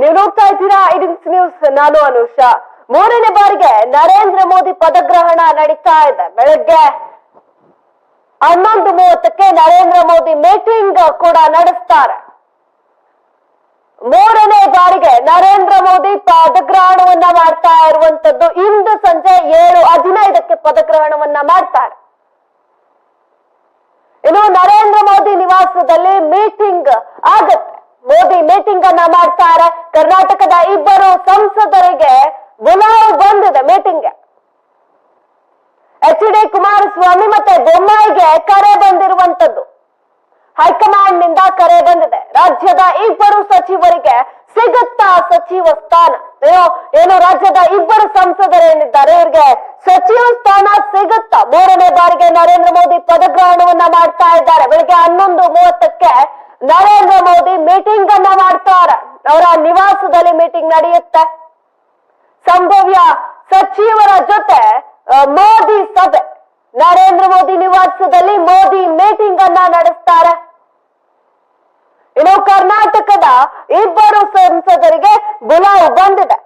ನೀವು ನೋಡ್ತಾ ಇದ್ದೀರಾ ಐಡಿನ್ಸ್ ನ್ಯೂಸ್ ನಾನು ಅನುಷಾ. ಮೂರನೇ ಬಾರಿಗೆ ನರೇಂದ್ರ ಮೋದಿ ಪದಗ್ರಹಣ ನಡೀತಾ ಇದೆ. ಬೆಳಗ್ಗೆ ಹನ್ನೊಂದು ಮೂವತ್ತಕ್ಕೆ ನರೇಂದ್ರ ಮೋದಿ ಮೀಟಿಂಗ್ ಕೂಡ ನಡೆಸ್ತಾರೆ. ಮೂರನೇ ಬಾರಿಗೆ ನರೇಂದ್ರ ಮೋದಿ ಪದಗ್ರಹಣವನ್ನ ಮಾಡ್ತಾ ಇರುವಂತದ್ದು ಇಂದು ಸಂಜೆ ಏಳು ಹದಿನೈದಕ್ಕೆ ಪದಗ್ರಹಣವನ್ನ ಮಾಡ್ತಾರೆ. ಇನ್ನು ನರೇಂದ್ರ ಮೋದಿ ನಿವಾಸದಲ್ಲಿ ಮೀಟಿಂಗ್ ಆಗತ್ತೆ. ಮೋದಿ ಮೀಟಿಂಗ್ ಅನ್ನ ಮಾಡ್ತಾರೆ. ಕರ್ನಾಟಕದ ಇಬ್ಬರು ಸಂಸದರಿಗೆ ಬುಲಾವ್ ಬಂದಿದೆ ಮೀಟಿಂಗ್ ಎಚ್ ಡಿ ಕುಮಾರಸ್ವಾಮಿ ಮತ್ತೆ ಬೊಮ್ಮಾಯಿಗೆ ಕರೆ ಬಂದಿರುವಂತದ್ದು ಹೈಕಮಾಂಡ್ನಿಂದ ಕರೆ ಬಂದಿದೆ. ರಾಜ್ಯದ ಇಬ್ಬರು ಸಚಿವರಿಗೆ ಸಿಗುತ್ತಾ ಸಚಿವ ಸ್ಥಾನ. ಏನೋ ಏನು ರಾಜ್ಯದ ಇಬ್ಬರು ಸಂಸದರೇನಿದ್ದಾರೆ ಇವರಿಗೆ ಸಚಿವ ಸ್ಥಾನ ಸಿಗುತ್ತಾ? ಮೂರನೇ ಬಾರಿಗೆ ನರೇಂದ್ರ ಮೋದಿ ಪದಗ್ರಹಣವನ್ನ ಮಾಡ್ತಾ ಇದ್ದಾರೆ. ಬೆಳಿಗ್ಗೆ ಹನ್ನೊಂದು ಮೂವತ್ತಕ್ಕೆ ನರೇಂದ್ರ ಮೋದಿ ಮೀಟಿಂಗ್ ಅನ್ನ ಮಾಡ್ತಾರ. ಅವರ ನಿವಾಸದಲ್ಲಿ ಮೀಟಿಂಗ್ ನಡೆಯುತ್ತೆ. ಸಂಭವ್ಯ ಸಚಿವರ ಜೊತೆ ಮೋದಿ ಸಭೆ. ನರೇಂದ್ರ ಮೋದಿ ನಿವಾಸದಲ್ಲಿ ಮೋದಿ ಮೀಟಿಂಗ್ ಅನ್ನ ನಡೆಸ್ತಾರೆ. ಇನ್ನು ಕರ್ನಾಟಕದ ಇಬ್ಬರು ಸಂಸದರಿಗೆ ಬುಲಾವ್ ಬಂದಿದೆ.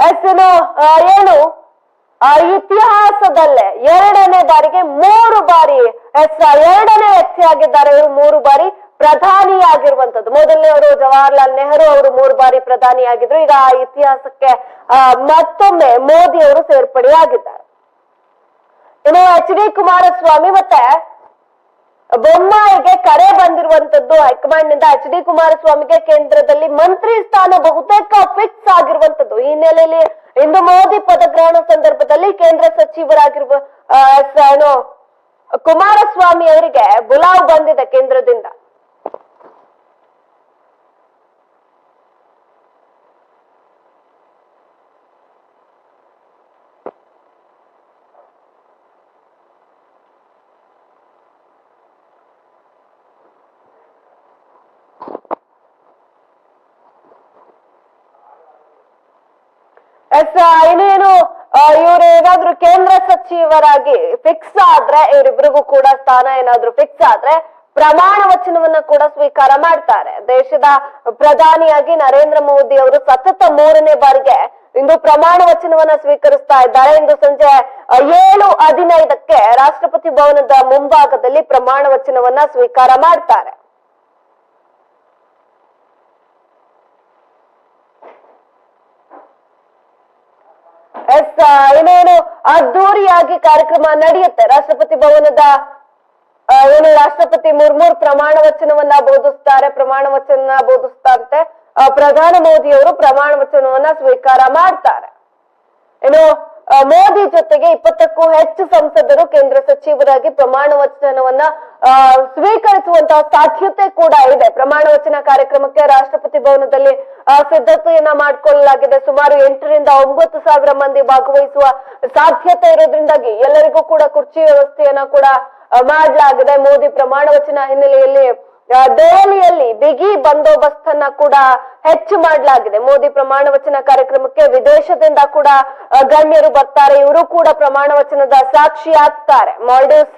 ಎಸ್ ಏನು? ಆ, ಇತಿಹಾಸದಲ್ಲೇ ಎರಡನೇ ಬಾರಿಗೆ ಮೂರು ಬಾರಿ ಎರಡನೇ ವ್ಯಕ್ತಿಯಾಗಿದ್ದಾರೆ. ಇವರು ಮೂರು ಬಾರಿ ಪ್ರಧಾನಿಯಾಗಿರುವಂತದ್ದು ಮೊದಲನೇ ಅವರು ಜವಾಹರ್ಲಾಲ್ ನೆಹರು ಅವರು ಮೂರು ಬಾರಿ ಪ್ರಧಾನಿಯಾಗಿದ್ರು. ಈಗ ಆ ಇತಿಹಾಸಕ್ಕೆ ಮತ್ತೊಮ್ಮೆ ಮೋದಿ ಅವರು ಸೇರ್ಪಡೆಯಾಗಿದ್ದಾರೆ. ಇನ್ನು ಎಚ್ ಡಿ ಕುಮಾರಸ್ವಾಮಿ ಮತ್ತೆ ಬೊಮ್ಮಾಯಿಗೆ ಕರೆ ಬಂದಿರುವಂತದ್ದು ಹೈಕಮಾಂಡ್ನಿಂದ ಎಚ್ ಡಿ ಕುಮಾರಸ್ವಾಮಿಗೆ ಕೇಂದ್ರದಲ್ಲಿ ಮಂತ್ರಿ ಸ್ಥಾನ ಬಹುತೇಕ ಫಿಕ್ಸ್ ಆಗಿರುವಂತದ್ದು. ಈ ಹಿನ್ನೆಲೆಯಲ್ಲಿ ಇಂದು ಮೋದಿ ಪದಗ್ರಹಣ ಸಂದರ್ಭದಲ್ಲಿ ಕೇಂದ್ರ ಸಚಿವರಾಗಿರುವ ಕುಮಾರಸ್ವಾಮಿ ಅವರಿಗೆ ಬುಲಾವ್ ಬಂದಿದೆ ಕೇಂದ್ರದಿಂದ ಎಸ್ ಇನ್ನೇನು ಏನಾದ್ರೂ ಕೇಂದ್ರ ಸಚಿವರಾಗಿ ಫಿಕ್ಸ್ ಆದ್ರೆ, ಇವರಿಬ್ರಿಗೂ ಕೂಡ ಸ್ಥಾನ ಏನಾದ್ರೂ ಫಿಕ್ಸ್ ಆದ್ರೆ ಪ್ರಮಾಣ ವಚನವನ್ನ ಕೂಡ ಸ್ವೀಕಾರ ಮಾಡ್ತಾರೆ. ದೇಶದ ಪ್ರಧಾನಿಯಾಗಿ ನರೇಂದ್ರ ಮೋದಿ ಅವರು ಸತತ ಮೂರನೇ ಬಾರಿಗೆ ಇಂದು ಪ್ರಮಾಣ ವಚನವನ್ನ ಸ್ವೀಕರಿಸ್ತಾ ಇದ್ದಾರೆ. ಇಂದು ಸಂಜೆ ಏಳು ಹದಿನೈದಕ್ಕೆ ರಾಷ್ಟ್ರಪತಿ ಭವನದ ಮುಂಭಾಗದಲ್ಲಿ ಪ್ರಮಾಣ ವಚನವನ್ನ ಸ್ವೀಕಾರ ಮಾಡ್ತಾರೆ. ಎಸ್ ಏನೇನು ಅದ್ದೂರಿಯಾಗಿ ಕಾರ್ಯಕ್ರಮ ನಡೆಯುತ್ತೆ. ರಾಷ್ಟ್ರಪತಿ ಭವನದ ಏನು, ರಾಷ್ಟ್ರಪತಿ ಮುರ್ಮುರ್ ಪ್ರಮಾಣ ವಚನವನ್ನ ಬೋಧಿಸ್ತಾರೆ, ಪ್ರಮಾಣ ವಚನ ಬೋಧಿಸ್ತಾರಂತೆ. ಪ್ರಧಾನ ಮೋದಿ ಅವರು ಪ್ರಮಾಣ ವಚನವನ್ನ ಸ್ವೀಕಾರ ಮಾಡ್ತಾರೆ. ಏನು ಮೋದಿ ಜೊತೆಗೆ ಇಪ್ಪತ್ತಕ್ಕೂ ಹೆಚ್ಚು ಸಂಸದರು ಕೇಂದ್ರ ಸಚಿವರಾಗಿ ಪ್ರಮಾಣ ವಚನವನ್ನ ಸ್ವೀಕರಿಸುವಂತಹ ಸಾಧ್ಯತೆ ಕೂಡ ಇದೆ. ಪ್ರಮಾಣ ವಚನ ಕಾರ್ಯಕ್ರಮಕ್ಕೆ ರಾಷ್ಟ್ರಪತಿ ಭವನದಲ್ಲಿ ಸಿದ್ಧತೆಯನ್ನ ಮಾಡಿಕೊಳ್ಳಲಾಗಿದೆ. ಸುಮಾರು ಎಂಟರಿಂದ ಒಂಬತ್ತು ಸಾವಿರ ಮಂದಿ ಭಾಗವಹಿಸುವ ಸಾಧ್ಯತೆ ಇರೋದ್ರಿಂದಾಗಿ ಎಲ್ಲರಿಗೂ ಕೂಡ ಕುರ್ಚಿ ವ್ಯವಸ್ಥೆಯನ್ನ ಕೂಡ ಮಾಡಲಾಗಿದೆ. ಮೋದಿ ಪ್ರಮಾಣ ವಚನ ಹಿನ್ನೆಲೆಯಲ್ಲಿ ದೆಹಲಿಯಲ್ಲಿ ಬಿಗಿ ಬಂದೋಬಸ್ತನ್ನ ಕೂಡ ಹೆಚ್ಚು ಮಾಡಲಾಗಿದೆ. ಮೋದಿ ಪ್ರಮಾಣ ವಚನ ಕಾರ್ಯಕ್ರಮಕ್ಕೆ ವಿದೇಶದಿಂದ ಕೂಡ ಗಣ್ಯರು ಬರ್ತಾರೆ. ಇವರು ಕೂಡ ಪ್ರಮಾಣ ವಚನದ ಸಾಕ್ಷಿ ಆಗ್ತಾರೆ ಮಾಲ್ಡೀವ್ಸ್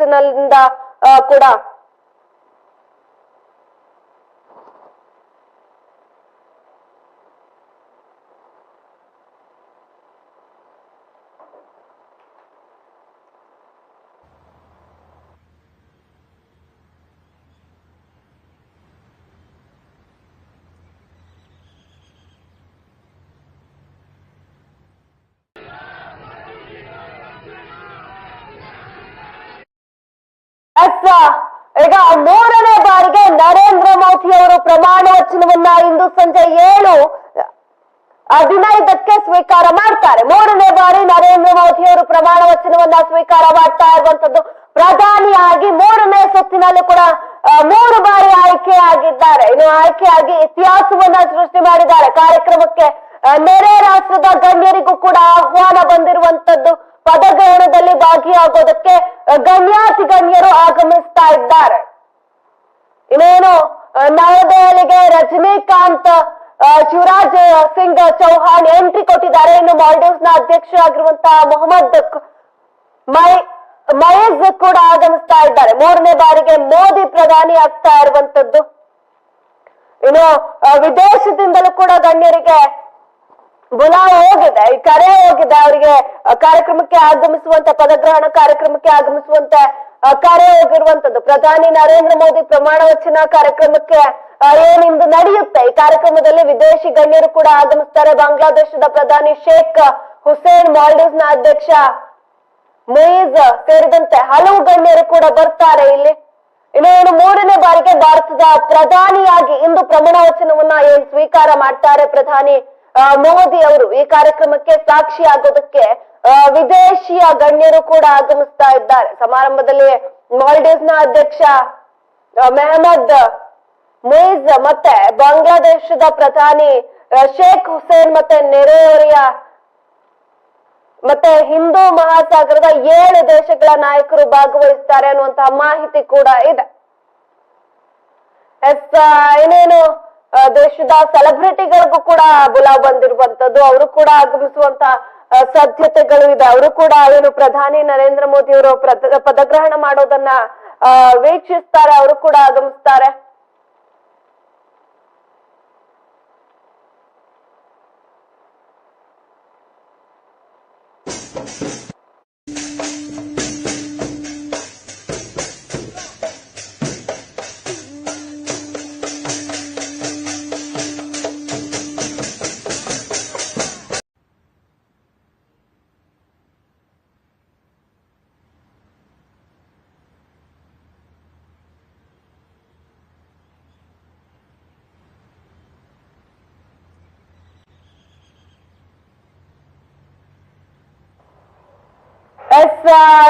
ಕೂಡ ಎಸ್ ಈಗ ಮೂರನೇ ಬಾರಿಗೆ ನರೇಂದ್ರ ಮೋದಿ ಅವರು ಪ್ರಮಾಣ ವಚನವನ್ನ ಇಂದು ಸಂಜೆ ಏಳು, ಹದಿನೈದಕ್ಕೆ ಸ್ವೀಕಾರ ಮಾಡ್ತಾರೆ. ಮೂರನೇ ಬಾರಿ ನರೇಂದ್ರ ಮೋದಿ ಅವರು ಪ್ರಮಾಣ ವಚನವನ್ನ ಸ್ವೀಕಾರ ಮಾಡ್ತಾ ಇರುವಂತದ್ದು ಪ್ರಧಾನಿಯಾಗಿ ಮೂರನೇ ಸುತ್ತಿನಲ್ಲಿ ಕೂಡ ಮೂರು ಬಾರಿ ಆಯ್ಕೆ ಆಗಿದ್ದಾರೆ ಇನ್ನು ಆಯ್ಕೆಯಾಗಿ ಇತಿಹಾಸವನ್ನ ಸೃಷ್ಟಿ ಮಾಡಿದ್ದಾರೆ. ಕಾರ್ಯಕ್ರಮಕ್ಕೆ ನೆರೆ ರಾಷ್ಟ್ರದ ಗಣ್ಯರಿಗೂ ಕೂಡ ಆಹ್ವಾನ ಬಂದಿರುವಂತದ್ದು ಪದಗ್ರಹಣದಲ್ಲಿ ಭಾಗಿಯಾಗೋದಕ್ಕೆ ಗಣ್ಯಾತಿ ಗಣ್ಯರು ಆಗಮಿಸ್ತಾ ಇದ್ದಾರೆ. ಇನ್ನೇನು ನವದೆಹಲಿಗೆ ರಜನಿಕಾಂತ್ ಶಿವರಾಜ್ ಸಿಂಗ್ ಚೌಹಾಣ್ ಎಂಟ್ರಿ ಕೊಟ್ಟಿದ್ದಾರೆ. ಇನ್ನು ಮಾಲ್ಡೀವ್ಸ್ನ ಅಧ್ಯಕ್ಷರಾಗಿರುವಂತಹ ಮೊಹಮ್ಮದ್ ಮೈ ಮಯಜ್ ಕೂಡ ಆಗಮಿಸ್ತಾ ಇದ್ದಾರೆ. ಮೂರನೇ ಬಾರಿಗೆ ಮೋದಿ ಪ್ರಧಾನಿ ಆಗ್ತಾ ಇರುವಂತದ್ದು ಇನ್ನು ವಿದೇಶದಿಂದಲೂ ಕೂಡ ಗಣ್ಯರಿಗೆ ಬುಲಾವ್ ಹೋಗಿದೆ, ಈ ಕರೆ ಹೋಗಿದೆ ಅವರಿಗೆ ಕಾರ್ಯಕ್ರಮಕ್ಕೆ ಆಗಮಿಸುವಂತ, ಪದಗ್ರಹಣ ಕಾರ್ಯಕ್ರಮಕ್ಕೆ ಆಗಮಿಸುವಂತೆ ಕರೆ ಹೋಗಿರುವಂತದ್ದು. ಪ್ರಧಾನಿ ನರೇಂದ್ರ ಮೋದಿ ಪ್ರಮಾಣ ವಚನ ಕಾರ್ಯಕ್ರಮಕ್ಕೆ ಏನಿಂದು ನಡೆಯುತ್ತೆ? ಈ ಕಾರ್ಯಕ್ರಮದಲ್ಲಿ ವಿದೇಶಿ ಗಣ್ಯರು ಕೂಡ ಆಗಮಿಸ್ತಾರೆ. ಬಾಂಗ್ಲಾದೇಶದ ಪ್ರಧಾನಿ ಶೇಖ್ ಹುಸೇನ್ ಮಾಲ್ಡೀವ್ಸ್ನ ಅಧ್ಯಕ್ಷ ಮೊಯಿಜ್ ಸೇರಿದಂತೆ ಹಲವು ಗಣ್ಯರು ಕೂಡ ಬರ್ತಾರೆ ಇಲ್ಲಿ. ಇನ್ನು ಮೂರನೇ ಬಾರಿಗೆ ಭಾರತದ ಪ್ರಧಾನಿಯಾಗಿ ಇಂದು ಪ್ರಮಾಣ ವಚನವನ್ನ ಏನ್ ಸ್ವೀಕಾರ ಮಾಡ್ತಾರೆ ಪ್ರಧಾನಿ ಮೋದಿ ಅವರು ಈ ಕಾರ್ಯಕ್ರಮಕ್ಕೆ ಸಾಕ್ಷಿ ಆಗೋದಕ್ಕೆ ವಿದೇಶಿಯ ಗಣ್ಯರು ಕೂಡ ಆಗಮಿಸ್ತಾ ಇದ್ದಾರೆ. ಸಮಾರಂಭದಲ್ಲಿ ಮಾಲ್ಡೀವ್ಸ್ನ ಅಧ್ಯಕ್ಷ ಮೆಹಮದ್ ಮೊಯಿಜ್ ಮತ್ತೆ ಬಾಂಗ್ಲಾದೇಶದ ಪ್ರಧಾನಿ ಶೇಖ್ ಹುಸೇನ್ ಮತ್ತೆ ನೆರೆಹೊರೆಯ ಮತ್ತೆ ಹಿಂದೂ ಮಹಾಸಾಗರದ ಏಳು ದೇಶಗಳ ನಾಯಕರು ಭಾಗವಹಿಸ್ತಾರೆ ಅನ್ನುವಂತಹ ಮಾಹಿತಿ ಕೂಡ ಇದೆ. ಎಸ್ ಇನ್ನೇನು? ದೇಶದ ಸೆಲೆಬ್ರಿಟಿಗಳಿಗೂ ಕೂಡ ಬುಲಾವ್ ಬಂದಿರುವಂತದ್ದು ಅವರು ಕೂಡ ಆಗಮಿಸುವಂತ ಸಾಧ್ಯತೆಗಳು ಇದೆ. ಅವರು ಕೂಡ ಏನು ಪ್ರಧಾನಿ ನರೇಂದ್ರ ಮೋದಿ ಅವರು ಪದಗ್ರಹಣ ಮಾಡೋದನ್ನ ವೀಕ್ಷಿಸ್ತಾರೆ. ಅವರು ಕೂಡ ಆಗಮಿಸ್ತಾರೆ.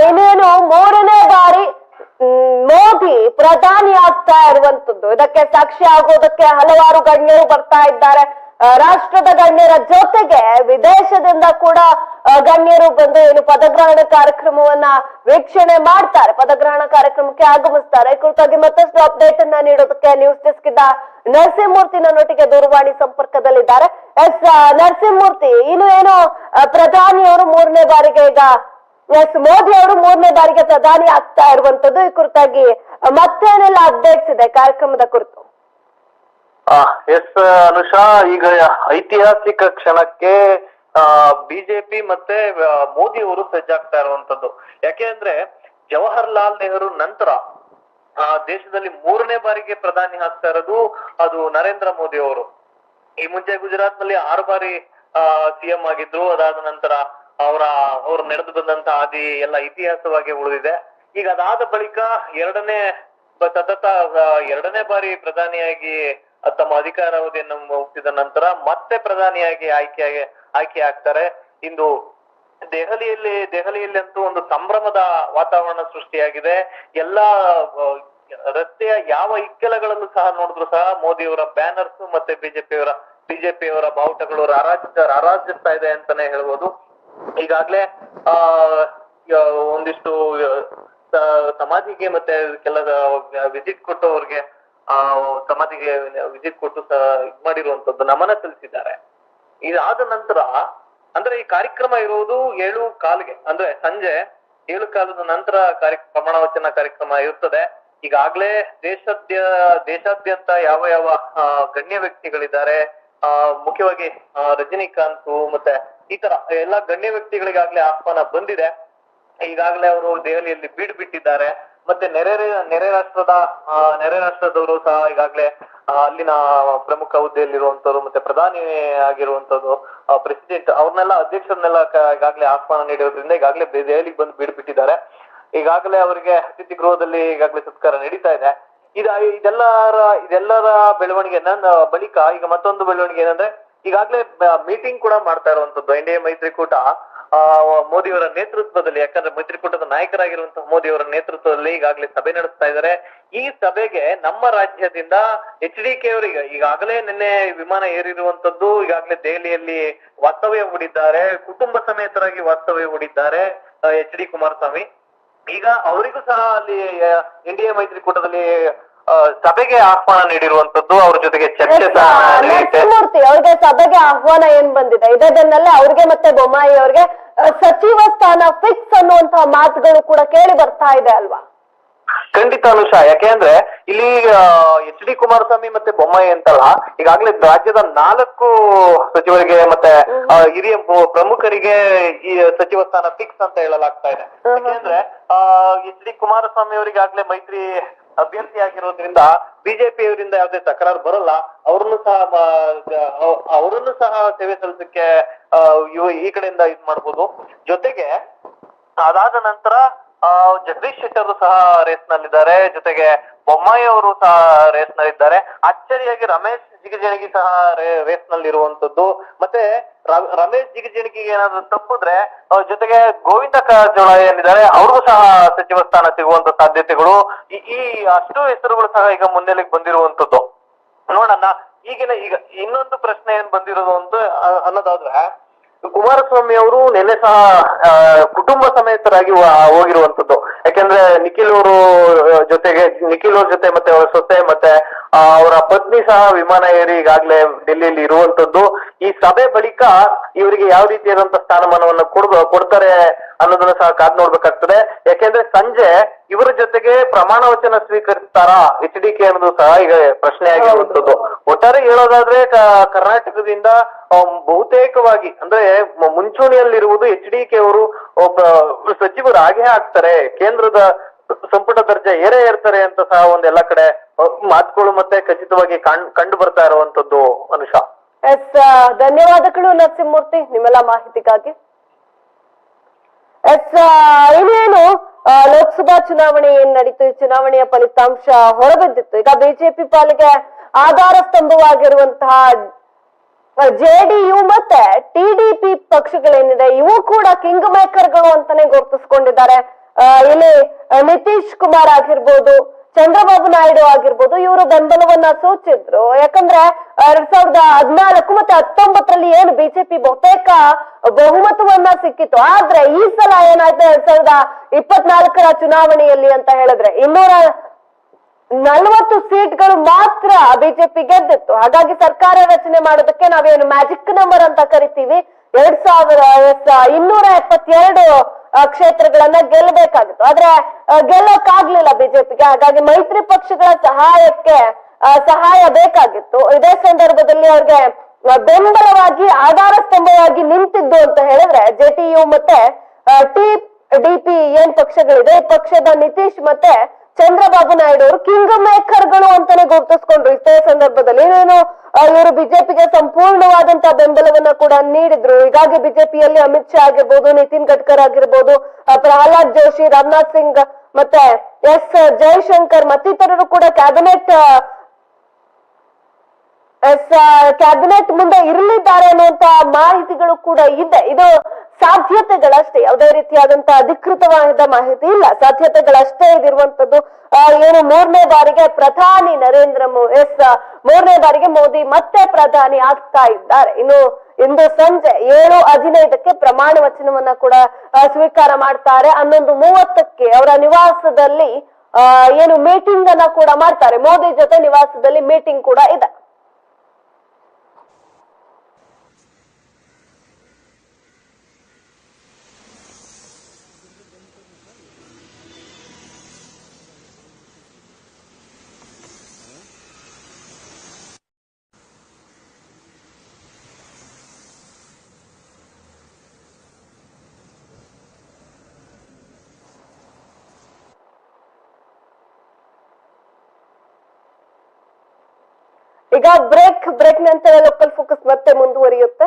ಇನ್ನೇನು ಮೂರನೇ ಬಾರಿ ಮೋದಿ ಪ್ರಧಾನಿ ಆಗ್ತಾ ಇರುವಂತದ್ದು. ಇದಕ್ಕೆ ಸಾಕ್ಷಿ ಆಗೋದಕ್ಕೆ ಹಲವಾರು ಗಣ್ಯರು ಬರ್ತಾ ಇದ್ದಾರೆ. ರಾಷ್ಟ್ರದ ಗಣ್ಯರ ಜೊತೆಗೆ ವಿದೇಶದಿಂದ ಕೂಡ ಗಣ್ಯರು ಬಂದು ಏನು ಪದಗ್ರಹಣ ಕಾರ್ಯಕ್ರಮವನ್ನ ವೀಕ್ಷಣೆ ಮಾಡ್ತಾರೆ. ಪದಗ್ರಹಣ ಕಾರ್ಯಕ್ರಮಕ್ಕೆ ಆಗಮಿಸ್ತಾರೆ. ಕುರಿತಾಗಿ ಮತ್ತಷ್ಟು ಅಪ್ಡೇಟ್ ಅನ್ನ ನೀಡೋದಕ್ಕೆ ನ್ಯೂಸ್ ಡೆಸ್ಕ್ ಇದ್ದ ನರಸಿಂಹಮೂರ್ತಿ ನನ್ನೊಟ್ಟಿಗೆ ದೂರವಾಣಿ ಸಂಪರ್ಕದಲ್ಲಿದ್ದಾರೆ. ಎಸ್ ನರಸಿಂಹಮೂರ್ತಿ, ಇನ್ನು ಏನು ಪ್ರಧಾನಿಯವರು ಮೂರನೇ ಬಾರಿಗೆ ಈಗ ಎಸ್ ಮೋದಿ ಅವರು ಮೂರನೇ ಬಾರಿಗೆ ಪ್ರಧಾನಿ ಆಗ್ತಾ ಇರುವಂತದ್ದು ಈ ಕುರಿತಾಗಿ ಮತ್ತೇನೆಲ್ಲ ಅಪ್ಡೇಟ್ಸ್ ಇದೆ ಕಾರ್ಯಕ್ರಮದ ಕುರಿತು? ಎಸ್ ಅನುಷಾ, ಈಗ ಐತಿಹಾಸಿಕ ಕ್ಷಣಕ್ಕೆ ಬಿಜೆಪಿ ಮತ್ತೆ ಮೋದಿ ಅವರು ಸಜ್ಜಾಗ್ತಾ ಇರುವಂತದ್ದು ಯಾಕೆ ಅಂದ್ರೆ, ಜವಾಹರ್ಲಾಲ್ ನೆಹರು ನಂತರ ದೇಶದಲ್ಲಿ ಮೂರನೇ ಬಾರಿಗೆ ಪ್ರಧಾನಿ ಆಗ್ತಾ ಇರೋದು ಅದು ನರೇಂದ್ರ ಮೋದಿ ಅವರು. ಈ ಮುಂಚೆ ಗುಜರಾತ್ನಲ್ಲಿ ಆರು ಬಾರಿ ಸಿಎಂ ಆಗಿದ್ರು, ಅದಾದ ನಂತರ ಅವರ ಅವ್ರು ನಡೆದು ಬಂದಂತ ಆದಿ ಎಲ್ಲ ಇತಿಹಾಸವಾಗಿ ಉಳಿದಿದೆ. ಈಗ ಅದಾದ ಬಳಿಕ ಎರಡನೇ ಸತತ ಎರಡನೇ ಬಾರಿ ಪ್ರಧಾನಿಯಾಗಿ ತಮ್ಮ ಅಧಿಕಾರಾವಧಿಯನ್ನು ಮುಗಿಸಿದ ನಂತರ ಮತ್ತೆ ಪ್ರಧಾನಿಯಾಗಿ ಆಯ್ಕೆಯಾಗಿ ಆಯ್ಕೆ ಆಗ್ತಾರೆ. ಇಂದು ದೆಹಲಿಯಲ್ಲಿ ದೆಹಲಿಯಲ್ಲಿ ಅಂತೂ ಒಂದು ಸಂಭ್ರಮದ ವಾತಾವರಣ ಸೃಷ್ಟಿಯಾಗಿದೆ. ಎಲ್ಲಾ ರಸ್ತೆಯ ಯಾವ ಇಕ್ಕೆಲಗಳಲ್ಲೂ ಸಹ ನೋಡಿದ್ರು ಸಹ ಮೋದಿಯವರ ಬ್ಯಾನರ್ಸ್ ಮತ್ತೆ ಬಿಜೆಪಿಯವರ ಬಿಜೆಪಿಯವರ ಬಾವುಟಗಳು ರಾರಾಜ ರಾರಾಜಿಸ್ತಾ ಇದೆ ಅಂತಾನೆ ಹೇಳ್ಬೋದು. ಈಗಾಗ್ಲೇ, ಆ ಒಂದಿಷ್ಟು ಸಮಾಧಿಗೆ ಮತ್ತೆ ಕೆಲ ವಿಸಿಟ್ ಕೊಟ್ಟವ್ರಿಗೆ, ಆ, ಸಮಾಧಿಗೆ ವಿಸಿಟ್ ಕೊಟ್ಟು ಇದ್ ಮಾಡಿರುವಂತದ್ದು ನಮನ ಸಲ್ಲಿಸಿದ್ದಾರೆ. ಇದಾದ ನಂತರ, ಅಂದ್ರೆ ಈ ಕಾರ್ಯಕ್ರಮ ಇರುವುದು ಏಳು ಕಾಲ್ಗೆ, ಅಂದ್ರೆ ಸಂಜೆ ಏಳು ಕಾಲದ ನಂತರ ಕಾರ್ಯ ಪ್ರಮಾಣ ಕಾರ್ಯಕ್ರಮ ಇರ್ತದೆ. ಈಗಾಗ್ಲೇ ದೇಶದ್ಯ, ದೇಶಾದ್ಯಂತ ಯಾವ ಯಾವ ಗಣ್ಯ ವ್ಯಕ್ತಿಗಳಿದ್ದಾರೆ, ಆ, ಮುಖ್ಯವಾಗಿ ರಜನಿಕಾಂತ್ ಮತ್ತೆ ಈ ತರ ಎಲ್ಲಾ ಗಣ್ಯ ವ್ಯಕ್ತಿಗಳಿಗಾಗ್ಲೇ ಆಹ್ವಾನ ಬಂದಿದೆ. ಈಗಾಗಲೇ ಅವರು ದೆಹಲಿಯಲ್ಲಿ ಬೀಡ್ ಬಿಟ್ಟಿದ್ದಾರೆ. ಮತ್ತೆ ನೆರೆ ನೆರೆ ರಾಷ್ಟ್ರದ ನೆರೆ ರಾಷ್ಟ್ರದವರು ಸಹ ಈಗಾಗಲೇ ಅಲ್ಲಿನ ಪ್ರಮುಖ ಹುದ್ದೆಯಲ್ಲಿರುವಂತವ್ರು ಮತ್ತೆ ಪ್ರಧಾನಿ ಆಗಿರುವಂತದ್ದು ಪ್ರೆಸಿಡೆಂಟ್ ಅವ್ರನ್ನೆಲ್ಲ ಅಧ್ಯಕ್ಷರನ್ನೆಲ್ಲ ಈಗಾಗಲೇ ಆಹ್ವಾನ ನೀಡಿರೋದ್ರಿಂದ ಈಗಾಗಲೇ ದೆಹಲಿಗೆ ಬಂದು ಬೀಡ್ ಬಿಟ್ಟಿದ್ದಾರೆ. ಈಗಾಗಲೇ ಅವರಿಗೆ ಅತಿಥಿ ಗೃಹದಲ್ಲಿ ಈಗಾಗಲೇ ಸತ್ಕಾರ ನಡೀತಾ ಇದೆ. ಇದ, ಇದೆಲ್ಲರ ಇದೆಲ್ಲರ ಬೆಳವಣಿಗೆ ನನ್ನ ಬಳಿಕ ಈಗ ಮತ್ತೊಂದು ಬೆಳವಣಿಗೆ ಏನಂದ್ರೆ ಈಗಾಗಲೇ ಮೀಟಿಂಗ್ ಕೂಡ ಮಾಡ್ತಾ ಇರುವಂತದ್ದು, ಎನ್ ಡಿ ಎ ಮೈತ್ರಿಕೂಟ ಮೋದಿಯವರ ನೇತೃತ್ವದಲ್ಲಿ, ಯಾಕಂದ್ರೆ ಮೈತ್ರಿಕೂಟದ ನಾಯಕರಾಗಿರುವಂತಹ ಮೋದಿಯವರ ನೇತೃತ್ವದಲ್ಲಿ ಈಗಾಗಲೇ ಸಭೆ ನಡೆಸ್ತಾ ಇದ್ದಾರೆ. ಈ ಸಭೆಗೆ ನಮ್ಮ ರಾಜ್ಯದಿಂದ ಎಚ್ ಡಿ ಕೆ ಅವರಿಗೆ ಈಗಾಗಲೇ ನಿನ್ನೆ ವಿಮಾನ ಏರಿರುವಂತದ್ದು, ಈಗಾಗಲೇ ದೆಹಲಿಯಲ್ಲಿ ವಾಸ್ತವ್ಯ ಹೂಡಿದ್ದಾರೆ, ಕುಟುಂಬ ಸಮೇತರಾಗಿ ವಾಸ್ತವ್ಯ ಹೂಡಿದ್ದಾರೆ ಎಚ್ ಡಿ ಕುಮಾರಸ್ವಾಮಿ. ಈಗ ಅವರಿಗೂ ಸಹ ಅಲ್ಲಿ ಎನ್ ಡಿ ಮೈತ್ರಿಕೂಟದಲ್ಲಿ ಸಭೆಗೆ ಆಹ್ವಾನ ನೀಡಿರುವಂತದ್ದು ಅವ್ರ ಜೊತೆಗೆ ಚರ್ಚೆ ಸಹ ನಡೆಯುತ್ತೆ ನರಸಿಂಹಮೂರ್ತಿ ಅವ್ರಿಗೆ ಸಭೆಗೆ ಆಹ್ವಾನ ಏನ್ ಬಂದಿದೆ? ಇದೇ ಬೆನ್ನಲ್ಲೇ ಅವ್ರಿಗೆ ಮತ್ತೆ ಬೊಮ್ಮಾಯಿ ಅವ್ರಿಗೆ ಆ, ಸಚಿವ ಸ್ಥಾನ ಫಿಕ್ಸ್ ಅನ್ನುವಂತಹ ಮಾತುಗಳು ಕೂಡ ಕೇಳಿ ಬರ್ತಾ ಇದೆ ಅಲ್ವಾ? ಖಂಡಿತ ಅನುಷಾ ಯಾಕೆಂದ್ರೆ ಇಲ್ಲಿ ಎಚ್ ಡಿ ಕುಮಾರಸ್ವಾಮಿ ಮತ್ತೆ ಬೊಮ್ಮಾಯಿ ಅಂತಲ್ಲ ಈಗಾಗಲೇ ರಾಜ್ಯದ ನಾಲ್ಕು ಸಚಿವರಿಗೆ ಮತ್ತೆ ಆ, ಹಿರಿಯ ಪ್ರಮುಖರಿಗೆ ಈ ಸಚಿವ ಸ್ಥಾನ ಫಿಕ್ಸ್ ಅಂತ ಹೇಳಲಾಗ್ತಾ ಇದೆ. ಯಾಕೆಂದ್ರೆ ಎಚ್ ಡಿ ಕುಮಾರಸ್ವಾಮಿ ಅವರಿಗಾಗ್ಲೇ ಮೈತ್ರಿ ಅಭ್ಯರ್ಥಿ ಬಿಜೆಪಿಯವರಿಂದ ಯಾವುದೇ ತಕರಾರು ಬರಲ್ಲ. ಅವ್ರನ್ನು ಸಹ ಅವರನ್ನು ಸಹ ಸೇವೆ ಸಲ್ಲಿಸಕ್ಕೆ ಈ ಕಡೆಯಿಂದ ಇದು ಮಾಡ್ಬೋದು. ಜೊತೆಗೆ ಅದಾದ ನಂತರ ಜಗದೀಶ್ ಶೆಟ್ಟರ್ ಸಹ ರೇಸ್ ನಲ್ಲಿದ್ದಾರೆ. ಜೊತೆಗೆ ಬೊಮ್ಮಾಯಿ ಅವರು ಸಹ ರೇಸ್ ನಲ್ಲಿದ್ದಾರೆ. ಅಚ್ಚರಿಯಾಗಿ ರಮೇಶ್ ಜಿಗಜಿಣಗಿ ಸಹ ರೇಸ್ನಲ್ಲಿ ಇರುವಂತದ್ದು ಮತ್ತೆ ರಮೇಶ್ ಜಿಗಜಿಣಗಿಗೆ ಏನಾದ್ರು ತಪ್ಪಿದ್ರೆ ಅವ್ರ ಜೊತೆಗೆ ಗೋವಿಂದ ಕಾರಜೋಳ ಏನಿದ್ದಾರೆ ಅವ್ರಿಗೂ ಸಹ ಸಚಿವ ಸ್ಥಾನ ಸಿಗುವಂತ ಸಾಧ್ಯತೆಗಳು. ಈ- ಅಷ್ಟು ಹೆಸರುಗಳು ಸಹ ಈಗ ಮುನ್ನೆಲೆಗೆ ಬಂದಿರುವಂತದ್ದು. ನೋಡೋಣ ಈಗಿನ ಈಗ ಇನ್ನೊಂದು ಪ್ರಶ್ನೆ ಏನ್ ಬಂದಿರೋದು ಅಂತ ಅನ್ನೋದಾದ್ರೆ ಕುಮಾರಸ್ವಾಮಿ ಅವರು ನಿನ್ನೆ ಸಹ ಕುಟುಂಬ ಸಮೇತರಾಗಿ ಹೋಗಿರುವಂತದ್ದು. ಯಾಕೆಂದ್ರೆ ನಿಖಿಲ್ ಅವರು ಜೊತೆಗೆ, ನಿಖಿಲ್ ಅವ್ರ ಜೊತೆ ಮತ್ತೆ ಅವರ ಸೊಸೆ ಮತ್ತೆ ಅವರ ಪತ್ನಿ ಸಹ ವಿಮಾನ ಏರಿ ಈಗಾಗಲೇ ಡೆಲ್ಲಿಯಲ್ಲಿ ಇರುವಂತದ್ದು. ಈ ಸಭೆ ಬಳಿಕ ಇವರಿಗೆ ಯಾವ ರೀತಿಯಾದಂತ ಸ್ಥಾನಮಾನವನ್ನು ಕೊಡ್ ಕೊಡ್ತಾರೆ ಅನ್ನೋದನ್ನ ಸಹ ಕಾದ್ ನೋಡ್ಬೇಕಾಗ್ತದೆ. ಯಾಕೆಂದ್ರೆ ಸಂಜೆ ಇವರ ಜೊತೆಗೆ ಪ್ರಮಾಣ ವಚನ ಸ್ವೀಕರಿಸ್ತಾರಾ? ಎಚ್ ಡಿ ಕೆ ಅನ್ನೋದು ಸಹ ಈಗ ಪ್ರಶ್ನೆ ಆಗಿರುವಂತದ್ದು ಒಟ್ಟಾರೆ ಹೇಳೋದಾದ್ರೆ ಕರ್ನಾಟಕದಿಂದ ಬಹುತೇಕವಾಗಿ ಅಂದ್ರೆ ಮುಂಚೂಣಿಯಲ್ಲಿರುವುದು ಎಚ್ ಡಿ ಕೆ ಅವರು ಒಬ್ಬ ಸಚಿವರು ಆಗೇ ಆಗ್ತಾರೆ ಕೇಂದ್ರದ ಸಂಪುಟ ದರ್ಜೆ ಏರೇ ಇರ್ತಾರೆ ಅಂತ ಸಹ ಒಂದೆಲ್ಲ ಕಡೆ ಮಾತುಗಳು ಮತ್ತೆ ಖಚಿತವಾಗಿ ಕಾಣ್- ಕಂಡು ಬರ್ತಾ ಇರುವಂತದ್ದು ಅನುಷಾ. ಎಸ್ ಧನ್ಯವಾದಗಳು ನರಸಿಂಹಮೂರ್ತಿ ನಿಮ್ಮೆಲ್ಲ ಮಾಹಿತಿಗಾಗಿ. ಎಸ್ ಇನ್ನೇನು? ಲೋಕಸಭಾ ಚುನಾವಣೆ ಏನ್ ನಡೀತು? ಚುನಾವಣೆಯ ಫಲಿತಾಂಶ ಹೊರಬಿದ್ದಿತ್ತು. ಈಗ ಬಿಜೆಪಿ ಪಾಲಿಗೆ ಆಧಾರ ಸ್ತಂಭವಾಗಿರುವಂತಹ ಜೆಡಿಯು ಮತ್ತೆ ಟಿಡಿಪಿ ಪಕ್ಷಗಳೇನಿದೆ, ಇವು ಕೂಡ ಕಿಂಗ್ ಮೇಕರ್ಗಳು ಅಂತಾನೆ ಗುರುತಿಸ್ಕೊಂಡಿದ್ದಾರೆ. ಇಲ್ಲಿ ನಿತೀಶ್ ಕುಮಾರ್ ಆಗಿರ್ಬೋದು ಚಂದ್ರಬಾಬು ನಾಯ್ಡು ಆಗಿರ್ಬೋದು, ಇವರು ಬೆಂಬಲವನ್ನ ಸೂಚಿದ್ರು. ಯಾಕಂದ್ರೆ, ಎರಡ್ ಸಾವಿರದ ಹದಿನಾಲ್ಕು ಮತ್ತೆ ಹತ್ತೊಂಬತ್ತರಲ್ಲಿ ಏನು ಬಿಜೆಪಿ ಬಹುತೇಕ ಬಹುಮತವನ್ನ ಸಿಕ್ಕಿತ್ತು. ಆದ್ರೆ ಈ ಸಲ ಏನಾಯ್ತು ಎರಡ್ ಸಾವಿರದ ಇಪ್ಪತ್ನಾಲ್ಕರ ಚುನಾವಣೆಯಲ್ಲಿ ಅಂತ ಹೇಳಿದ್ರೆ, ಇನ್ನೂರ ನಲವತ್ತು ಸೀಟ್ಗಳು ಮಾತ್ರ ಬಿಜೆಪಿ ಗೆದ್ದಿತ್ತು. ಹಾಗಾಗಿ ಸರ್ಕಾರ ರಚನೆ ಮಾಡೋದಕ್ಕೆ ನಾವೇನು ಮ್ಯಾಜಿಕ್ ನಂಬರ್ ಅಂತ ಕರಿತೀವಿ. ಎರಡ್ ಸಾವಿರ ಇನ್ನೂರ ಎಪ್ಪತ್ತೆರಡು ಕ್ಷೇತ್ರಗಳನ್ನ ಗೆಲ್ಲಬೇಕಾಗಿತ್ತು. ಆದ್ರೆ ಗೆಲ್ಲಕ್ಕಾಗ್ಲಿಲ್ಲ ಬಿಜೆಪಿಗೆ. ಹಾಗಾಗಿ ಮೈತ್ರಿ ಪಕ್ಷಗಳ ಸಹಾಯಕ್ಕೆ ಸಹಾಯ ಬೇಕಾಗಿತ್ತು. ಇದೇ ಸಂದರ್ಭದಲ್ಲಿ ಅವ್ರಿಗೆ ಬೆಂಬಲವಾಗಿ, ಆಧಾರ ಸ್ತಂಭವಾಗಿ ನಿಂತಿದ್ದು ಅಂತ ಹೇಳಿದ್ರೆ ಜೆಟಿಯು ಮತ್ತೆ ಟಿ ಡಿಪಿ ಏನ್ ಪಕ್ಷಗಳಿದೆ. ಪಕ್ಷದ ನಿತೀಶ್ ಮತ್ತೆ ಚಂದ್ರಬಾಬು ನಾಯ್ಡು ಅವರು ಕಿಂಗ್ ಮೇಕರ್ಗಳು ಅಂತಾನೆ ಗುರುತಿಸ್ಕೊಂಡ್ರು. ಇಷ್ಟೇ ಸಂದರ್ಭದಲ್ಲಿ ಏನೇನು ಇವರು ಬಿಜೆಪಿಗೆ ಸಂಪೂರ್ಣವಾದಂತ ಬೆಂಬಲವನ್ನ ಕೂಡ ನೀಡಿದ್ರು. ಹೀಗಾಗಿ ಬಿಜೆಪಿಯಲ್ಲಿ ಅಮಿತ್ ಶಾ ಆಗಿರ್ಬೋದು, ನಿತಿನ್ ಗಡ್ಕರ್ ಆಗಿರ್ಬೋದು ಪ್ರಹ್ಲಾದ್ ಜೋಶಿ, ರಾಮನಾಥ್ ಸಿಂಗ್, ಮತ್ತೆ ಎಸ್, ಜೈಶಂಕರ್ ಮತ್ತಿತರರು ಕೂಡ ಕ್ಯಾಬಿನೆಟ್ ಎಸ್ ಕ್ಯಾಬಿನೆಟ್ ಮುಂದೆ ಇರಲಿದ್ದಾರೆ ಅನ್ನುವಂತ ಮಾಹಿತಿಗಳು ಕೂಡ ಇದೆ. ಇದು ಸಾಧ್ಯತೆಗಳಷ್ಟೇ, ಯಾವುದೇ ರೀತಿಯಾದಂತಹ ಅಧಿಕೃತವಾದ ಮಾಹಿತಿ ಇಲ್ಲ. ಸಾಧ್ಯತೆಗಳಷ್ಟೇ ಇದಿರುವಂತದ್ದು ಏನು ಮೂರನೇ ಬಾರಿಗೆ ಪ್ರಧಾನಿ ನರೇಂದ್ರ ಮೋ, ಎಸ್ ಮೂರನೇ ಬಾರಿಗೆ ಮೋದಿ ಮತ್ತೆ ಪ್ರಧಾನಿ ಆಗ್ತಾ ಇದ್ದಾರೆ. ಇನ್ನು ಇಂದು ಸಂಜೆ ಏಳು ಹದಿನೈದಕ್ಕೆ ಪ್ರಮಾಣ ವಚನವನ್ನ ಕೂಡ ಸ್ವೀಕಾರ ಮಾಡ್ತಾರೆ. ಹನ್ನೊಂದು ಮೂವತ್ತಕ್ಕೆ ಅವರ ನಿವಾಸದಲ್ಲಿ ಏನು ಮೀಟಿಂಗ್ ಅನ್ನ ಕೂಡ ಮಾಡ್ತಾರೆ. ಮೋದಿ ಜೊತೆ ನಿವಾಸದಲ್ಲಿ ಮೀಟಿಂಗ್ ಕೂಡ ಇದೆ. ಈಗ ಬ್ರೇಕ್ ಬ್ರೇಕ್ ನಂತರ ಲೋಕಲ್ ಫೋಕಸ್ ಮತ್ತೆ ಮುಂದುವರಿಯುತ್ತೆ.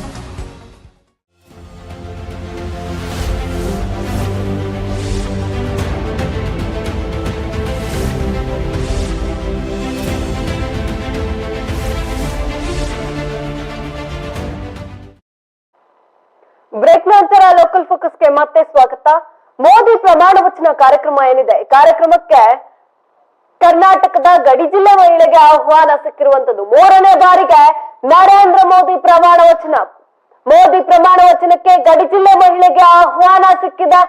ವಚನ ಕಾರ್ಯಕ್ರಮ ಏನಿದೆ? ಈ ಕಾರ್ಯಕ್ರಮಕ್ಕೆ ಕರ್ನಾಟಕದ ಗಡಿ ಜಿಲ್ಲೆ ಮಹಿಳೆಗೆ ಆಹ್ವಾನ ಸಿಕ್ಕಿರುವಂತದ್ದು. ಮೂರನೇ ಬಾರಿಗೆ ನರೇಂದ್ರ ಮೋದಿ ಪ್ರಮಾಣ ವಚನ. ಮೋದಿ ಪ್ರಮಾಣ ವಚನಕ್ಕೆ ಗಡಿ ಜಿಲ್ಲೆ ಮಹಿಳೆಗೆ ಆಹ್ವಾನ ಸಿಕ್ಕಿದೆ.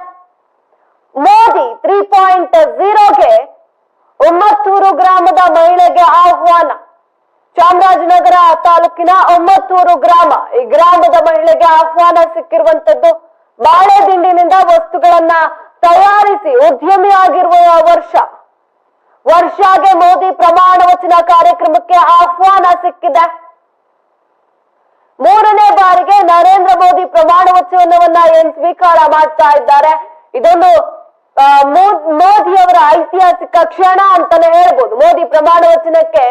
ಮೋದಿ ತ್ರೀ ಪಾಯಿಂಟ್ ಜೀರೋಗೆ ಒಮ್ಮತ್ತೂರು ಗ್ರಾಮದ ಮಹಿಳೆಗೆ ಆಹ್ವಾನ. ಚಾಮರಾಜನಗರ ತಾಲೂಕಿನ ಒಮ್ಮತ್ತೂರು ಗ್ರಾಮ. ಈ ಗ್ರಾಮದ ಮಹಿಳೆಗೆ ಆಹ್ವಾನ ಸಿಕ್ಕಿರುವಂತದ್ದು. ಬಾಳೆ ದಿಂಡಿನಿಂದ ವಸ್ತುಗಳನ್ನ ತಯಾರಿಸಿ ಉದ್ಯಮಿಯಾಗಿರುವ ವರ್ಷ. ವರ್ಷಾಗೆ ಮೋದಿ ಪ್ರಮಾಣ ವಚನ ಕಾರ್ಯಕ್ರಮಕ್ಕೆ ಆಹ್ವಾನ ಸಿಕ್ಕಿದೆ. ಮೂರನೇ ಬಾರಿಗೆ ನರೇಂದ್ರ ಮೋದಿ ಪ್ರಮಾಣ ವಚನವನ್ನ ಏನ್ ಸ್ವೀಕಾರ ಮಾಡ್ತಾ ಇದ್ದಾರೆ. ಇದೊಂದು ಮೋದಿ ಅವರ ಐತಿಹಾಸಿಕ ಕ್ಷಣ ಅಂತಾನೆ ಹೇಳ್ಬೋದು. ಮೋದಿ ಪ್ರಮಾಣ ವಚನಕ್ಕೆ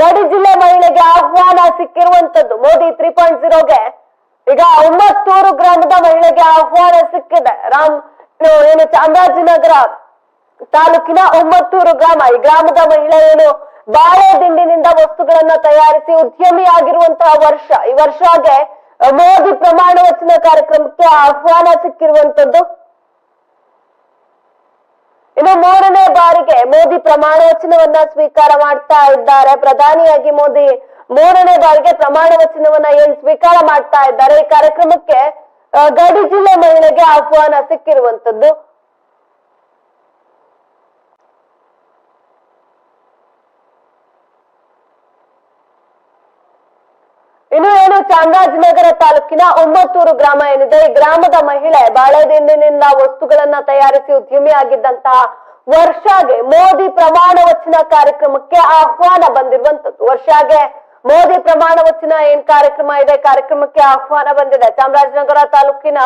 ಗಡಿ ಜಿಲ್ಲೆ ಮಹಿಳೆಗೆ ಆಹ್ವಾನ ಸಿಕ್ಕಿರುವಂತದ್ದು. ಮೋದಿ ತ್ರೀ ಪಾಯಿಂಟ್ ಜೀರೋಗೆ ಈಗ ಒಂಬತ್ತೂರು ಗ್ರಾಮದ ಮಹಿಳೆಗೆ ಆಹ್ವಾನ ಸಿಕ್ಕಿದೆ. ರಾಮ್ ಏನು ಚಾಮರಾಜನಗರ ತಾಲೂಕಿನ ಒಂಬತ್ತೂರು ಗ್ರಾಮ. ಈ ಗ್ರಾಮದ ಮಹಿಳೆ ಏನು ಬಾಳೆ ದಿಂಡಿನಿಂದ ವಸ್ತುಗಳನ್ನ ತಯಾರಿಸಿ ಉದ್ಯಮಿ ಆಗಿರುವಂತಹ ವರ್ಷ ಈ ವರ್ಷಗೆ ಮೋದಿ ಪ್ರಮಾಣ ವಚನ ಕಾರ್ಯಕ್ರಮಕ್ಕೆ ಆಹ್ವಾನ ಸಿಕ್ಕಿರುವಂತದ್ದು ಇನ್ನು ಮೂರನೇ ಬಾರಿಗೆ ಮೋದಿ ಪ್ರಮಾಣ ವಚನವನ್ನ ಸ್ವೀಕಾರ ಮಾಡ್ತಾ ಇದ್ದಾರೆ. ಪ್ರಧಾನಿಯಾಗಿ ಮೋದಿ ಮೂರನೇ ಬಾರಿಗೆ ಪ್ರಮಾಣ ವಚನವನ್ನ ಏನ್ ಸ್ವೀಕಾರ ಮಾಡ್ತಾ ಇದ್ದಾರೆ. ಈ ಕಾರ್ಯಕ್ರಮಕ್ಕೆ ಗಡಿ ಜಿಲ್ಲೆ ಮಹಿಳೆಗೆ ಆಹ್ವಾನ ಸಿಕ್ಕಿರುವಂತದ್ದು ಇನ್ನು ಏನು, ಚಾಮರಾಜನಗರ ತಾಲೂಕಿನ ಒಂಬತ್ತೂರು ಗ್ರಾಮ ಏನಿದೆ, ಈ ಗ್ರಾಮದ ಮಹಿಳೆ ಬಾಳೆದಿಂಡಿನಿಂದ ವಸ್ತುಗಳನ್ನ ತಯಾರಿಸಿ ಉದ್ಯಮಿಯಾಗಿದ್ದಂತಹ ವರ್ಷಾಗೆ ಮೋದಿ ಪ್ರಮಾಣ ವಚನ ಕಾರ್ಯಕ್ರಮಕ್ಕೆ ಆಹ್ವಾನ ಬಂದಿರುವಂತದ್ದು ವರ್ಷಾಗೆ ಮೋದಿ ಪ್ರಮಾಣ ವಚನ ಏನ್ ಕಾರ್ಯಕ್ರಮ ಇದೆ? ಕಾರ್ಯಕ್ರಮಕ್ಕೆ ಆಹ್ವಾನ ಬಂದಿದೆ. ಚಾಮರಾಜನಗರ ತಾಲೂಕಿನ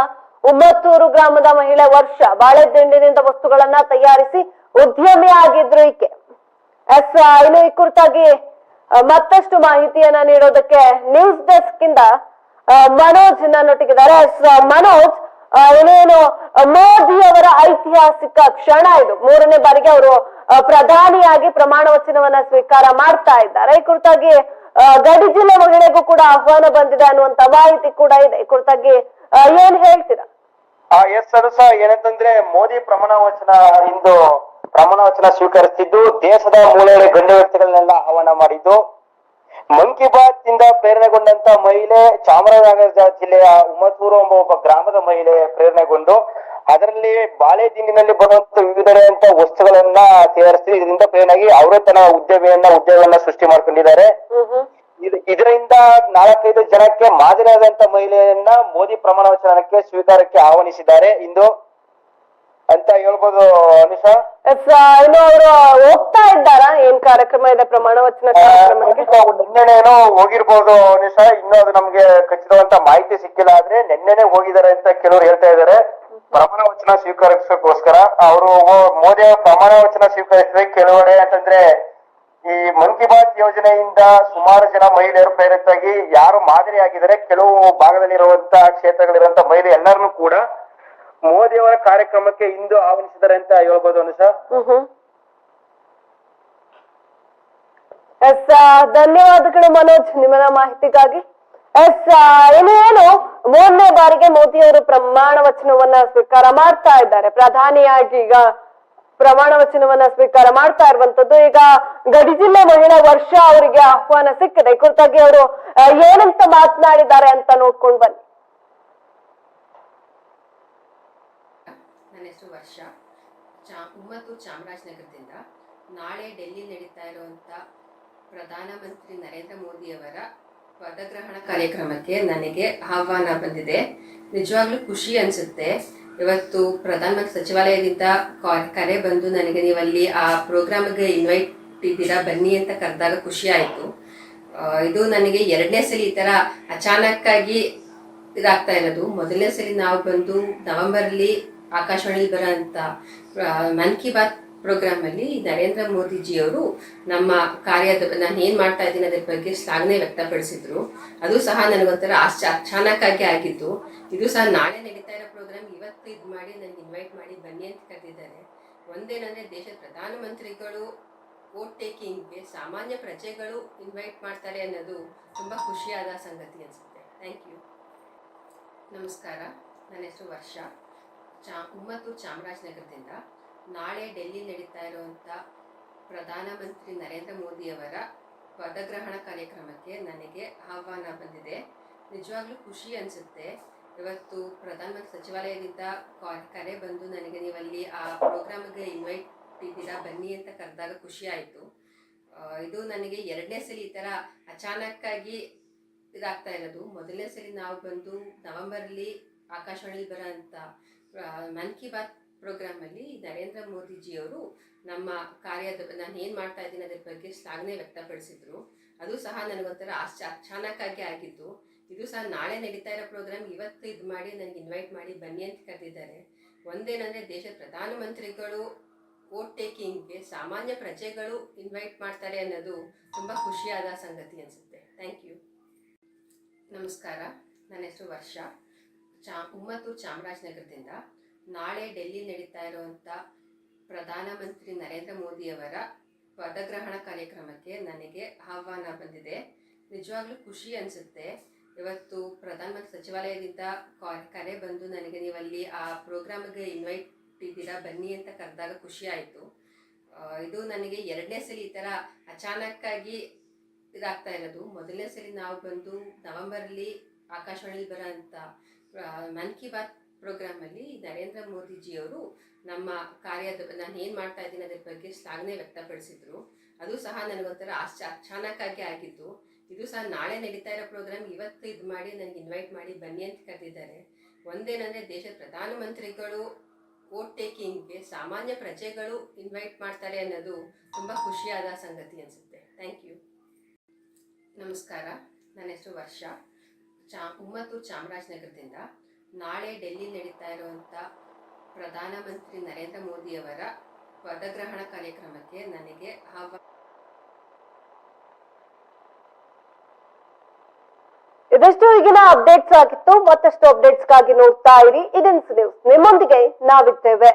ಉಮ್ಮತ್ತೂರು ಗ್ರಾಮದ ಮಹಿಳೆ ವರ್ಷ ಬಾಳೆದಿಂಡಿನಿಂದ ವಸ್ತುಗಳನ್ನ ತಯಾರಿಸಿ ಉದ್ಯಮಿ ಆಗಿದ್ರು ಈಕೆ. ಎಸ್ ಇನ್ನು ಈ ಕುರಿತಾಗಿ ಮತ್ತಷ್ಟು ಮಾಹಿತಿಯನ್ನ ನೀಡೋದಕ್ಕೆ ನ್ಯೂಸ್ ಡೆಸ್ಕ್ ಇಂದ ಮನೋಜ್ ನನ್ನೊಟ್ಟಿಗಿದ್ದಾರೆ. ಎಸ್ ಮನೋಜ್ ಏನೇನು ಮೋದಿ ಅವರ ಐತಿಹಾಸಿಕ ಕ್ಷಣ ಇದು. ಮೂರನೇ ಬಾರಿಗೆ ಅವರು ಪ್ರಧಾನಿಯಾಗಿ ಪ್ರಮಾಣ ವಚನವನ್ನ ಸ್ವೀಕಾರ ಮಾಡ್ತಾ ಇದ್ದಾರೆ. ಈ ಕುರಿತಾಗಿ ಗಡಿ ಜಿಲ್ಲೆ ಮಹಿಳೆಗೂ ಕೂಡ ಆಹ್ವಾನ ಬಂದಿದೆ ಅನ್ನುವಂತ ಮಾಹಿತಿ ಕೂಡ ಇದೆ. ಕುರಿತಾಗಿ ಏನ್ ಹೇಳ್ತೀರಾ? ಎಸ್ ಸರಸ ಏನಂತಂದ್ರೆ ಮೋದಿ ಪ್ರಮಾಣ ವಚನ ಇಂದು ಪ್ರಮಾಣ ವಚನ ಸ್ವೀಕರಿಸಿದ್ದು ದೇಶದ ಮೂಲೆಯ ಗಣ್ಯ ವ್ಯಕ್ತಿಗಳನ್ನೆಲ್ಲ ಆಹ್ವಾನ ಮಾಡಿದ್ದು. ಮನ್ ಕಿ ಬಾತ್ ಇಂದ ಪ್ರೇರಣೆಗೊಂಡಂತ ಮಹಿಳೆ ಚಾಮರಾಜನಗರ ಜಿಲ್ಲೆಯ ಉಮತೂರು ಎಂಬ ಒಬ್ಬ ಗ್ರಾಮದ ಮಹಿಳೆ ಪ್ರೇರಣೆಗೊಂಡು ಅದರಲ್ಲಿ ಬಾಳೆ ದಿನಿನಲ್ಲಿ ಬರುವಂತ ವಿವಿಧ ವಸ್ತುಗಳನ್ನ ತಯಾರಿಸಿ ಇದರಿಂದ ಪ್ರೇರಣೆಯಾಗಿ ಅವರೇ ತನ್ನ ಉದ್ಯಮಿಯನ್ನ ಉದ್ಯೋಗವನ್ನ ಸೃಷ್ಟಿ ಮಾಡ್ಕೊಂಡಿದ್ದಾರೆ. ಇದರಿಂದ ನಾಲ್ಕೈದು ಜನಕ್ಕೆ ಮಾದರಿಯಾದಂತ ಮಹಿಳೆಯನ್ನ ಮೋದಿ ಪ್ರಮಾಣ ವಚನಕ್ಕೆ ಸ್ವೀಕಾರಕ್ಕೆ ಆಹ್ವಾನಿಸಿದ್ದಾರೆ. ಇಂದು ಅಂತ ಹೇಳ್ಬೋದು ಅನಿಸಾ ಎಸ್ ಇನ್ನು ಅವರು ಹೋಗ್ತಾ ಇದ್ದಾರಾ? ಏನ್ ಕಾರ್ಯಕ್ರಮ ಇದೆ? ಪ್ರಮಾಣ ವಚನ ನಿನ್ನೆನೇನೋ ಹೋಗಿರ್ಬೋದು ಅನಿಸಾ ಇನ್ನೂ ಅದು ನಮ್ಗೆ ಖಚಿತವಂತ ಮಾಹಿತಿ ಸಿಕ್ಕಿಲ್ಲ ಆದ್ರೆ ನಿನ್ನೆನೆ ಹೋಗಿದ್ದಾರೆ ಅಂತ ಕೆಲವರು ಹೇಳ್ತಾ ಇದ್ದಾರೆ. ಪ್ರಮಾಣ ವಚನ ಸ್ವೀಕರಿಸೋಕ್ಕೋಸ್ಕರ. ಅವರು ಮೋದಿ ಅವ್ರ ಪ್ರಮಾಣ ವಚನ ಸ್ವೀಕರಿಸಿದ್ರೆ ಕೆಲವಡೆ ಅಂತಂದ್ರೆ ಈ ಮನ್ ಕಿ ಬಾತ್ ಯೋಜನೆಯಿಂದ ಸುಮಾರು ಜನ ಮಹಿಳೆಯರು ಪ್ರೇರಿತಾಗಿ ಯಾರು ಮಾದರಿ ಆಗಿದ್ದಾರೆ ಕೆಲವು ಭಾಗದಲ್ಲಿರುವಂತಹ ಕ್ಷೇತ್ರಗಳಿರುವಂತಹ ಮಹಿಳೆ ಎಲ್ಲರನ್ನೂ ಕೂಡ ಮೋದಿ ಅವರ ಕಾರ್ಯಕ್ರಮಕ್ಕೆ ಇಂದು ಆಹ್ವಾನಿಸಿದ್ದಾರೆ ಅಂತ ಹೇಳ್ಬೋದು ಅನುಷಾ. ಎಸ್ ಧನ್ಯವಾದಗಳು ಮನೋಜ್ ನಿಮ್ಮ ಮಾಹಿತಿಗಾಗಿ. ಎಸ್ ಇನ್ನು ಏನು? ಮೂರನೇ ಬಾರಿಗೆ ಮೋದಿ ಅವರು ಪ್ರಮಾಣ ವಚನವನ್ನ ಸ್ವೀಕಾರ ಮಾಡ್ತಾ ಇದ್ದಾರೆ. ಪ್ರಧಾನಿಯಾಗಿ ಈಗ ಪ್ರಮಾಣ ವಚನವನ್ನ ಸ್ವೀಕಾರ ಮಾಡ್ತಾ ಇರುವಂತದ್ದು. ಈಗ ಗಡಿ ಜಿಲ್ಲೆ ಮಹಿಳಾ ವರ್ಷ ಅವರಿಗೆ ಆಹ್ವಾನ ಸಿಕ್ಕಿದೆ. ಕುರಿತಾಗಿ ಅವರು ಏನಂತ ಮಾತನಾಡಿದ್ದಾರೆ ಅಂತ ನೋಡ್ಕೊಂಡು ಬನ್ನಿ ನನ್ನ ಹೆಸರು ವರ್ಷ. ಚಾ ಉಮ್ಮತ್ತೂರು ಚಾಮರಾಜನಗರದಿಂದ ನಾಳೆ ಡೆಲ್ಲಿ ನಡೀತಾ ಇರುವಂಥ ಪ್ರಧಾನಮಂತ್ರಿ ನರೇಂದ್ರ ಮೋದಿಯವರ ಪದಗ್ರಹಣ ಕಾರ್ಯಕ್ರಮಕ್ಕೆ ನನಗೆ ಆಹ್ವಾನ ಬಂದಿದೆ. ನಿಜವಾಗ್ಲೂ ಖುಷಿ ಅನಿಸುತ್ತೆ. ಇವತ್ತು ಪ್ರಧಾನಮಂತ್ರಿ ಸಚಿವಾಲಯದಿಂದ ಕರೆ ಬಂದು ನನಗೆ ನೀವಲ್ಲಿ ಆ ಪ್ರೋಗ್ರಾಮ್ಗೆ ಇನ್ವೈಟ್ ಇದ್ದೀರಾ ಬನ್ನಿ ಅಂತ ಕರೆದಾಗ ಖುಷಿ ಆಯಿತು. ಇದು ನನಗೆ ಎರಡನೇ ಸಲ ಈ ಥರ ಅಚಾನಕ್ಕಾಗಿ ಇದಾಗ್ತಾ ಇರೋದು. ಮೊದಲನೇ ಸಲ ನಾವು ಬಂದು ನವೆಂಬರ್ಲಿ ಆಕಾಶವಾಣಿಲಿ ಬರೋಂಥ ಮನ್ ಕಿ ಬಾತ್ ಪ್ರೋಗ್ರಾಮಲ್ಲಿ ನರೇಂದ್ರ ಮೋದಿಜಿಯವರು ನಮ್ಮ ಕಾರ್ಯದ, ನಾನು ಏನು ಮಾಡ್ತಾ ಇದ್ದೀನಿ ಅದ್ರ ಬಗ್ಗೆ ಶ್ಲಾಘನೆ ವ್ಯಕ್ತಪಡಿಸಿದ್ರು. ಅದು ಸಹ ನನಗೊಂಥರ ಆಶ್ಚ ಅಚಾನಕ್ಕಾಗಿ ಆಗಿತ್ತು. ಇದು ಸಹ ನಾಳೆ ನಡೀತಾ ಇರೋ ಪ್ರೋಗ್ರಾಮ್. ಇವತ್ತು ಇದು ಮಾಡಿ, ನನಗೆ ಇನ್ವೈಟ್ ಮಾಡಿ ಬನ್ನಿ ಅಂತ ಕರೆದಿದ್ದಾರೆ. ಒಂದೇನಂದರೆ ದೇಶದ ಪ್ರಧಾನಮಂತ್ರಿಗಳು ವೋಟ್ ಟೇಕಿಂಗ್ಗೆ ಸಾಮಾನ್ಯ ಪ್ರಜೆಗಳು ಇನ್ವೈಟ್ ಮಾಡ್ತಾರೆ ಅನ್ನೋದು ತುಂಬ ಖುಷಿಯಾದ ಸಂಗತಿ ಅನಿಸುತ್ತೆ. Thank you. ನಮಸ್ಕಾರ. ನನ್ನ ಹೆಸರು ವರ್ಷ. ಚಾ ಉಮ್ಮತ್ತು ಚಾಮರಾಜನಗರದಿಂದ ನಾಳೆ ಡೆಲ್ಲಿ ನಡೀತಾ ಇರುವಂಥ ಪ್ರಧಾನಮಂತ್ರಿ ನರೇಂದ್ರ ಮೋದಿಯವರ ಪದಗ್ರಹಣ ಕಾರ್ಯಕ್ರಮಕ್ಕೆ ನನಗೆ ಆಹ್ವಾನ ಬಂದಿದೆ. ನಿಜವಾಗ್ಲೂ ಖುಷಿ ಅನಿಸುತ್ತೆ. ಇವತ್ತು ಪ್ರಧಾನಮಂತ್ರಿ ಸಚಿವಾಲಯದಿಂದ ಕರೆ ಬಂದು ನನಗೆ ನೀವಲ್ಲಿ ಆ ಪ್ರೋಗ್ರಾಮ್ಗೆ ಇನ್ವೈಟ್ ಇದ್ದೀರಾ, ಬನ್ನಿ ಅಂತ ಕರೆದಾಗ ಖುಷಿ ಆಯ್ತು. ಇದು ನನಗೆ ಎರಡನೇ ಸಲ ಈ ಥರ ಅಚಾನಕ್ಕಾಗಿ ಇದಾಗ್ತಾ ಇರೋದು. ಮೊದಲನೇ ಸಲ ನಾವು ಬಂದು ನವೆಂಬರಲ್ಲಿ ಆಕಾಶವಾಣಿಲಿ ಬರೋ ಅಂಥ ಮನ್ ಕಿ ಬಾತ್ ಪ್ರೋಗ್ರಾಮಲ್ಲಿ ನರೇಂದ್ರ ಮೋದಿಜಿಯವರು ನಮ್ಮ ಕಾರ್ಯದ ನಾನು ಏನು ಮಾಡ್ತಾ ಇದ್ದೀನಿ ಅದ್ರ ಬಗ್ಗೆ ಶ್ಲಾಘನೆ ವ್ಯಕ್ತಪಡಿಸಿದ್ರು. ಅದು ಸಹ ನನಗೊಂಥರ ಆಶ್ಚ, ಅಚಾನಕ್ಕಾಗಿ ಆಗಿತ್ತು ಇದು ಸಹ ನಾಳೆ ನಡೀತಾ ಇರೋ ಪ್ರೋಗ್ರಾಮ್ ಇವತ್ತು ಇದು ಮಾಡಿ, ನನಗೆ ಇನ್ವೈಟ್ ಮಾಡಿ ಬನ್ನಿ ಅಂತ ಕರೆದಿದ್ದಾರೆ. ಒಂದೇನಂದರೆ ದೇಶದ ಪ್ರಧಾನಮಂತ್ರಿಗಳು ವೋಟ್ ಟೇಕಿಂಗ್ಗೆ ಸಾಮಾನ್ಯ ಪ್ರಜೆಗಳು ಇನ್ವೈಟ್ ಮಾಡ್ತಾರೆ ಅನ್ನೋದು ತುಂಬ ಖುಷಿಯಾದ ಸಂಗತಿ ಅನಿಸುತ್ತೆ. ಥ್ಯಾಂಕ್ ಯು ನಮಸ್ಕಾರ. ನನ್ನ ಹೆಸರು ವರ್ಷ. ಚಾ ಉಮ್ಮತ್ತು ಚಾಮರಾಜನಗರದಿಂದ ನಾಳೆ ಡೆಲ್ಲಿ ನಡೀತಾ ಇರುವಂಥ ಪ್ರಧಾನಮಂತ್ರಿ ನರೇಂದ್ರ ಮೋದಿಯವರ ಪದಗ್ರಹಣ ಕಾರ್ಯಕ್ರಮಕ್ಕೆ ನನಗೆ ಆಹ್ವಾನ ಬಂದಿದೆ. ನಿಜವಾಗ್ಲೂ ಖುಷಿ ಅನಿಸುತ್ತೆ. ಇವತ್ತು ಪ್ರಧಾನಮಂತ್ರಿ ಸಚಿವಾಲಯದಿಂದ ಕರೆ ಬಂದು ನನಗೆ ನೀವಲ್ಲಿ ಆ ಪ್ರೋಗ್ರಾಮ್ಗೆ ಇನ್ವೈಟ್ ಇದ್ದೀರಾ, ಬನ್ನಿ ಅಂತ ಕರೆದಾಗ ಖುಷಿ ಆಯಿತು. ಇದು ನನಗೆ ಎರಡನೇ ಸಲ ಈ ಥರ ಅಚಾನಕ್ಕಾಗಿ ಇದಾಗ್ತಾ ಇರೋದು. ಮೊದಲನೇ ಸಲ ನಾವು ಬಂದು ನವೆಂಬರಲ್ಲಿ ಆಕಾಶವಾಣಿಲಿ ಬರೋ ಅಂಥ ಮನ್ ಕಿ ಬಾತ್ ಪ್ರೋಗ್ರಾಮಲ್ಲಿ ನರೇಂದ್ರ ಮೋದಿಜಿಯವರು ನಮ್ಮ ಕಾರ್ಯದ ನಾನು ಏನು ಮಾಡ್ತಾ ಇದ್ದೀನಿ ಅದ್ರ ಬಗ್ಗೆ ಶ್ಲಾಘನೆ ವ್ಯಕ್ತಪಡಿಸಿದ್ರು. ಅದು ಸಹ ನನಗೊಂಥರ ಆಶ್ಚರ್ಯ ಅಚಾನಕ್ಕಾಗಿ ಆಗಿತ್ತು ಇದು ಸಹ ನಾಳೆ ನಡೀತಾ ಇರೋ ಪ್ರೋಗ್ರಾಮ್ ಇವತ್ತು ಇದು ಮಾಡಿ, ನನಗೆ ಇನ್ವೈಟ್ ಮಾಡಿ ಬನ್ನಿ ಅಂತ ಕರೆದಿದ್ದಾರೆ. ಒಂದೇನಂದರೆ ದೇಶದ ಪ್ರಧಾನಮಂತ್ರಿಗಳು ವೋಟ್ ಟೇಕಿಂಗ್ಗೆ ಸಾಮಾನ್ಯ ಪ್ರಜೆಗಳು ಇನ್ವೈಟ್ ಮಾಡ್ತಾರೆ ಅನ್ನೋದು ತುಂಬ ಖುಷಿಯಾದ ಸಂಗತಿ ಅನಿಸುತ್ತೆ. ಥ್ಯಾಂಕ್ ಯು ನಮಸ್ಕಾರ. ನನ್ನ ಹೆಸರು ವರ್ಷ. ಚಾ ಉಮ್ಮತ್ತೂರು ಚಾಮರಾಜನಗರದಿಂದ ನಾಳೆ ಡೆಲ್ಲಿ ನಡೀತಾ ಇರುವಂಥ ಪ್ರಧಾನಮಂತ್ರಿ ನರೇಂದ್ರ ಮೋದಿಯವರ ಪದಗ್ರಹಣ ಕಾರ್ಯಕ್ರಮಕ್ಕೆ ನನಗೆ ಆಹ್ವಾನ. ಇದಷ್ಟು ಈಗಿನ ಅಪ್ಡೇಟ್ಸ್ ಆಗಿತ್ತು. ಮತ್ತಷ್ಟು ಅಪ್ಡೇಟ್ಸ್ಗಾಗಿ ನೋಡ್ತಾ ಇರಿ. ಇದನ್ಸ್ ನ್ಯೂಸ್. ನಿಮ್ಮೊಂದಿಗೆ ನಾವಿದ್ದೇವೆ.